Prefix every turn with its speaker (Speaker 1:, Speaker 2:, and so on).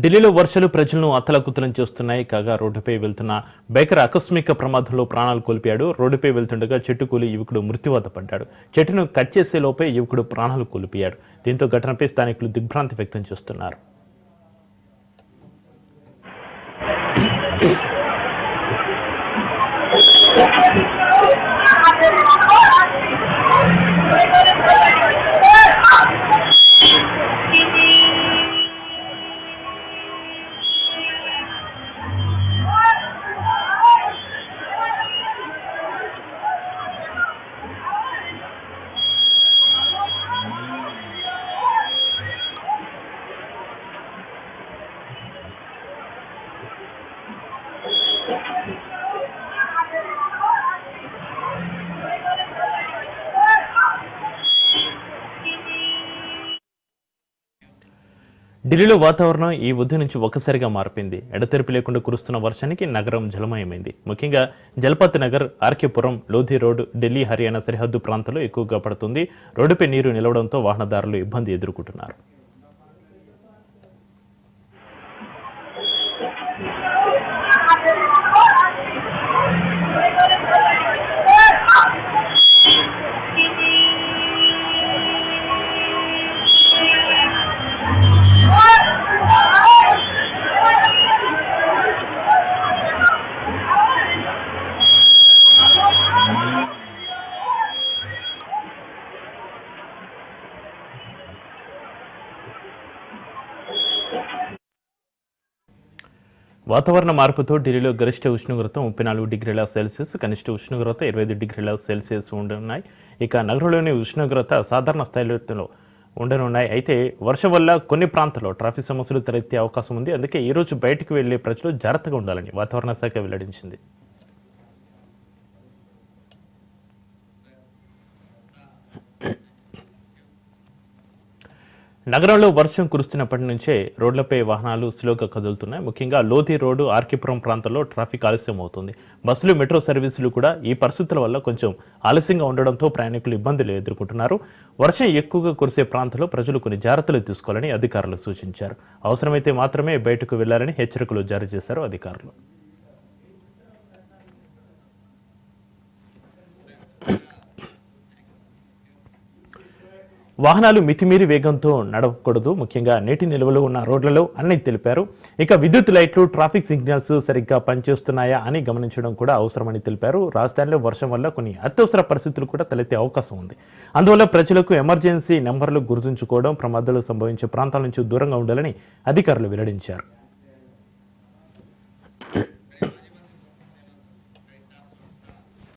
Speaker 1: ఢిల్లీలో వర్షాలు ప్రజలను అత్తలకుత్తలం చేస్తున్నాయి. కాగా రోడ్డుపై వెళ్తున్న బైకర్ ఆకస్మిక ప్రమాదంలో ప్రాణాలు కోల్పోయాడు. రోడ్డుపై వెళ్తుండగా చెట్టు కూలి యువకుడు మృత్యువాత పడ్డాడు. చెట్టును కట్ చేసే లోపే యువకుడు ప్రాణాలు కోల్పోయాడు. దీంతో ఘటనపై స్థానికులు దిగ్భ్రాంతి వ్యక్తం చేస్తున్నారు. ఢిల్లీలో వాతావరణం ఈ ఉదయం నుంచి ఒక్కసారిగా మారిపోయింది. ఎడతెరిపి లేకుండా కురుస్తున్న వర్షానికి నగరం జలమయమైంది. ముఖ్యంగా జలపత్ నగర్ ఆర్కేపురం లోధి రోడ్ ఢిల్లీ హర్యానా సరిహద్దు ప్రాంతాల్లో ఎక్కువగా పడుతుంది. రోడ్డుపై నీరు నిలవడంతో వాహనదారులు ఇబ్బంది ఎదుర్కొంటున్నారు. వాతావరణ మార్పుతో ఢిల్లీలో గరిష్ట ఉష్ణోగ్రత ముప్పై నాలుగు డిగ్రీల సెల్సియస్ కనిష్ట ఉష్ణోగ్రత ఇరవై ఐదు డిగ్రీల సెల్సియస్ ఉండనున్నాయి. ఇక నగరంలోని ఉష్ణోగ్రత సాధారణ స్థాయిలో ఉండనున్నాయి. అయితే వర్షం వల్ల కొన్ని ప్రాంతాల్లో ట్రాఫిక్ సమస్యలు తలెత్తే అవకాశం ఉంది. అందుకే ఈరోజు బయటకు వెళ్ళే ప్రజలు జాగ్రత్తగా ఉండాలని వాతావరణ శాఖ వెల్లడించింది. నగరంలో వర్షం కురుస్తున్నప్పటి నుంచే రోడ్లపై వాహనాలు స్లోగా కదులుతున్నాయి. ముఖ్యంగా లోధి రోడ్డు ఆర్కిపురం ప్రాంతంలో ట్రాఫిక్ ఆలస్యం అవుతుంది. బస్సులు మెట్రో సర్వీసులు కూడా ఈ పరిస్థితుల వల్ల కొంచెం ఆలస్యంగా ఉండడంతో ప్రయాణికులు ఇబ్బందులు ఎదుర్కొంటున్నారు. వర్షం ఎక్కువగా కురిసే ప్రాంతంలో ప్రజలు కొన్ని జాగ్రత్తలు తీసుకోవాలని అధికారులు సూచించారు. అవసరమైతే మాత్రమే బయటకు వెళ్ళాలని హెచ్చరికలు జారీ చేశారు అధికారులు. వాహనాలు మితిమీరి వేగంతో నడవకూడదు. ముఖ్యంగా నీటి నిల్వలు ఉన్న రోడ్లలో అన్ని తెలిపారు. ఇక విద్యుత్ లైట్లు ట్రాఫిక్ సిగ్నల్స్ సరిగ్గా పనిచేస్తున్నాయా అని గమనించడం కూడా అవసరమని తెలిపారు. రాజధానిలో వర్షం వల్ల కొన్ని అత్యవసర పరిస్థితులు కూడా తలెత్తే అవకాశం ఉంది. అందువల్ల ప్రజలకు ఎమర్జెన్సీ నెంబర్లు గుర్తుంచుకోవడం ప్రమాదాలు సంభవించే ప్రాంతాల నుంచి దూరంగా ఉండాలని అధికారులు వెల్లడించారు.